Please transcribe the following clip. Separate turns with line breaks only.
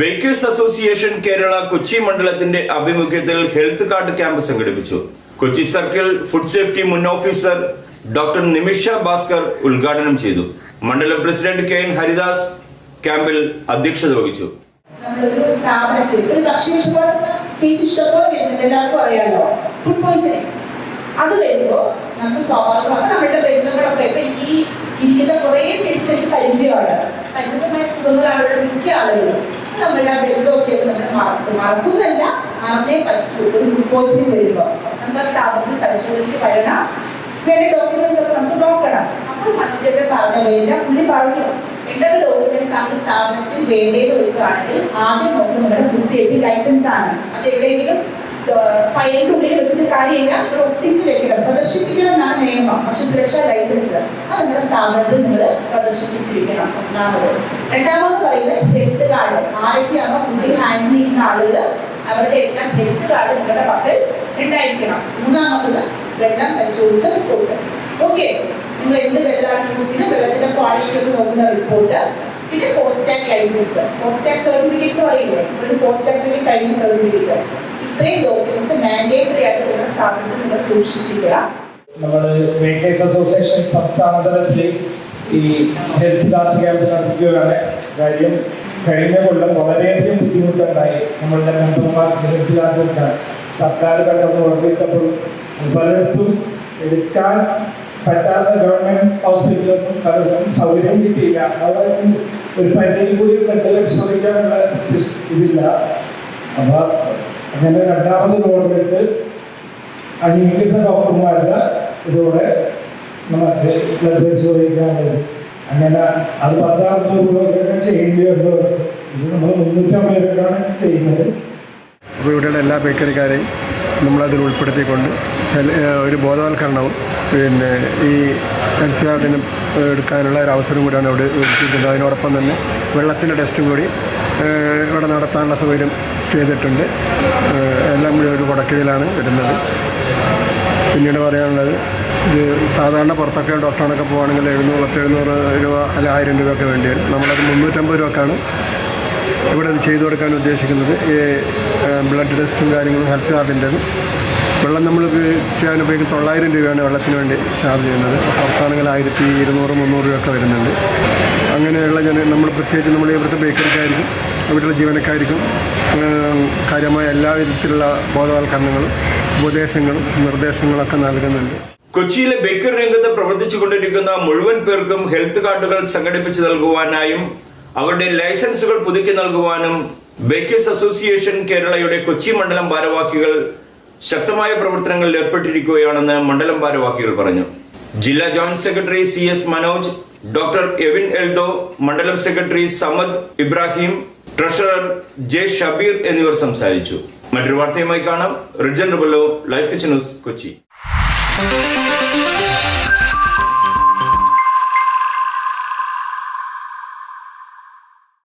Baker's association Kerala Kochi മണ്ഡലത്തിന്റെ ആഭിമുഖ്യത്തിൽ health card camp സംഘടിപ്പിച്ചു. കൊച്ചി സർക്കിൾ ഫുഡ് സേഫ്റ്റി മുൻ ഓഫീസർ ഡോക്ടർ നിമിഷ ഭാസ്കർ ഉദ്ഘാടനം ചെയ്തു. മണ്ഡലം പ്രസിഡന്റ് കെ എൻ ഹരിദാസ് ക്യാമ്പിൽ അധ്യക്ഷത വഹിച്ചു.
അത് വരുമ്പോൾ നമുക്ക് സ്വാഭാവികമായിട്ട് നമ്മുടെ ബന്ധുക്കളൊക്കെ ഇപ്പൊ ഈ ഇരിക്കുന്ന കുറേ കേസ് എനിക്ക് പരിചയമാണ്. പരിചയമായിട്ട് തോന്നുന്ന ആളുടെ മിക്ക ആളുകളും. നമ്മളുടെ ആ ബന്ധമൊക്കെ നമ്മൾ മറക്കും മറക്കുന്നല്ല മറന്നേ പറ്റൂ ഒരു ഗ്ലൂക്കോസിന് വരുമ്പോൾ നമുക്ക് ആ സ്ഥാപനത്തിൽ പരിശോധിച്ച് വരണം വേണ്ട ഡോക്യുമെന്റ്സ് ഒക്കെ നമുക്ക് നോക്കണം. അപ്പോൾ മനുഷ്യരുടെ പറഞ്ഞ വേണ്ട പുള്ളി പറഞ്ഞു. എന്തൊക്കെ ഡോക്യുമെന്റ്സ് ആണ് സ്ഥാപനത്തിൽ വേണ്ടത് വരികയാണെങ്കിൽ ആദ്യം നോക്കുന്നത് നമ്മുടെ ഫുഡ് സേഫ്റ്റി ലൈസൻസ് ആണ്. അത് എവിടെയെങ്കിലും ഫയലിന്റെ ഉള്ളിൽ വെച്ചിട്ട് കാര്യമില്ല. നിങ്ങൾ ഒട്ടിച്ച് വെക്കണം പ്രദർശിപ്പിക്കണം എന്നാണ് നിയമം. പക്ഷെ സുരക്ഷാ ലൈസൻസ് അത് നിങ്ങളുടെ സ്ഥാപനത്തിൽ നിങ്ങൾ പ്രദർശിപ്പിച്ചിരിക്കണം. ഒന്നാമത്. രണ്ടാമത് പറയുന്നത് ഹെൽത്ത് കാർഡ് ആരൊക്കെയാണോ ഫുഡിൽ ഹാൻഡിൽ ചെയ്യുന്ന ആളുകൾ അവരുടെ എല്ലാം ഹെൽത്ത് കാർഡ് നിങ്ങളുടെ പക്കൽ ഉണ്ടായിരിക്കണം. മൂന്നാമത് വെള്ളം പരിശോധിച്ച റിപ്പോർട്ട് ഓക്കെ നിങ്ങൾ എന്ത് വെള്ളമാണ് യൂസ് ചെയ്ത് വെള്ളത്തിന്റെ ക്വാളിറ്റി ഒക്കെ നോക്കുന്ന റിപ്പോർട്ട് പിന്നെ ഫോസ്റ്റാക് ലൈസൻസ് ഫോസ്റ്റാക് സർട്ടിഫിക്കറ്റ് പറയില്ലേ? ഒരു ഫോസ്റ്റാക്കിൽ കഴിഞ്ഞ സർട്ടിഫിക്കറ്റ് ഇത്രയും ഡോക്യുമെന്റ്സ് മാൻഡേറ്ററി ആയിട്ട് നിങ്ങളുടെ സ്ഥാപനത്തിൽ നിങ്ങൾ സൂക്ഷിച്ചിരിക്കുക.
നമ്മൾ അസോസിയേഷൻ സംസ്ഥാന ഈ ഹെൽത്ത് കാർഡ് ക്യാമ്പ് നടത്തുകയാണ് കാര്യം കഴിഞ്ഞ കൊല്ലം വളരെയധികം ബുദ്ധിമുട്ടുണ്ടായി. നമ്മളുടെ മെമ്പർമാർക്ക് ഹെൽത്ത് കാർഡ് സർക്കാർ പെട്ടെന്ന് ഉറപ്പിട്ടപ്പോൾ പലയിടത്തും എടുക്കാൻ പറ്റാത്ത ഗവൺമെന്റ് ഹോസ്പിറ്റലൊന്നും പലർക്കും സൗകര്യം കിട്ടിയില്ല. അവിടെ ഒരു പരിധിയിൽ കൂടി ബ്ലഡ് പരിശോധിക്കാനുള്ള ഇതില്ല. അപ്പോൾ അങ്ങനെ രണ്ടാമത് ഗവൺമെന്റ് അംഗീകൃത ഡോക്ടർമാരുടെ ഇതോടെ നമുക്ക് ബ്ലഡ് പരിശോധിക്കാനുള്ളത് അങ്ങനെ അത് പത്താറുന്നൂറ് രൂപയൊക്കെ ചെയ്യേണ്ടി വന്നു ഇത് നമ്മൾ മുന്നൂറ്റമ്പത് രൂപയാണ് ചെയ്യുന്നത്.
അപ്പോൾ ഇവിടെയുള്ള എല്ലാ ബേക്കറിക്കാരെയും നമ്മളതിൽ ഉൾപ്പെടുത്തിക്കൊണ്ട് ഒരു ബോധവൽക്കരണവും പിന്നെ ഈ ഹെൽത്ത് കാർഡിനും എടുക്കാനുള്ള ഒരു അവസരം കൂടിയാണ് ഇവിടെ ഒരുക്കിയിട്ടുണ്ട് അതിനോടൊപ്പം തന്നെ വെള്ളത്തിന്റെ ടെസ്റ്റും കൂടി ഇവിടെ നടത്താനുള്ള സൗകര്യം ചെയ്തിട്ടുണ്ട്. എല്ലാം കൂടി ഒരു കുടക്കീഴിലാണ് വരുന്നത്. പിന്നീട് പറയാനുള്ളത് ഇത് സാധാരണ പുറത്തൊക്കെ ഡോക്ടറിനൊക്കെ പോകുകയാണെങ്കിൽ എഴുന്നൂറ് പത്ത് എഴുന്നൂറ് രൂപ അല്ല ആയിരം രൂപയൊക്കെ വേണ്ടി വരും. നമ്മളത് മുന്നൂറ്റമ്പത് രൂപക്കാണ് ഇവിടെ ഇത് ചെയ്തു കൊടുക്കാൻ ഉദ്ദേശിക്കുന്നത്. ഈ ബ്ലഡ് ടെസ്റ്റും കാര്യങ്ങളും ഹെൽത്ത് കാർഡിന്റെ വെള്ളം നമ്മൾ ചെയ്യാൻ ഉപയോഗിക്കുന്ന തൊള്ളായിരം രൂപയാണ് വെള്ളത്തിന് വേണ്ടി ചാർജ് ചെയ്യുന്നത്. പുറത്താണെങ്കിൽ ആയിരത്തി ഇരുന്നൂറ് മുന്നൂറ് രൂപയൊക്കെ വരുന്നുണ്ട്. നമ്മൾ പ്രത്യേകിച്ച് നമ്മൾ ഇവിടുത്തെ ബേക്കറിക്കാർക്കും ഇവിടുത്തെ ജീവനക്കാർക്കും കാര്യമായ എല്ലാ വിധത്തിലുള്ള ബോധവൽക്കരണങ്ങളും ഉപദേശങ്ങളും നിർദ്ദേശങ്ങളൊക്കെ നൽകുന്നുണ്ട്.
കൊച്ചിയിലെ ബേക്കറി രംഗത്ത് പ്രവർത്തിച്ചുകൊണ്ടിരിക്കുന്ന മുഴുവൻ പേർക്കും ഹെൽത്ത് കാർഡുകൾ സംഘടിപ്പിച്ചു നൽകുവാനായും അവരുടെ ലൈസൻസുകൾ പുതുക്കി നൽകുവാനും ബേക്കേഴ്സ് അസോസിയേഷൻ കേരളയുടെ കൊച്ചി മണ്ഡലം ഭാരവാഹികൾ ശക്തമായ പ്രവർത്തനങ്ങളിൽ ഏർപ്പെട്ടിരിക്കുകയാണെന്ന് മണ്ഡലം ഭാരവാഹികൾ പറഞ്ഞു. ജില്ലാ joint secretary C S Manoj doctor Evin Eldho മണ്ഡലം secretary Samad Ibrahim treasurer J Shabeer എന്നിവർ സംസാരിച്ചു മറ്റൊരു വാർത്തയുമായി കാണാം Rijan Rubello life kitchen news Kochi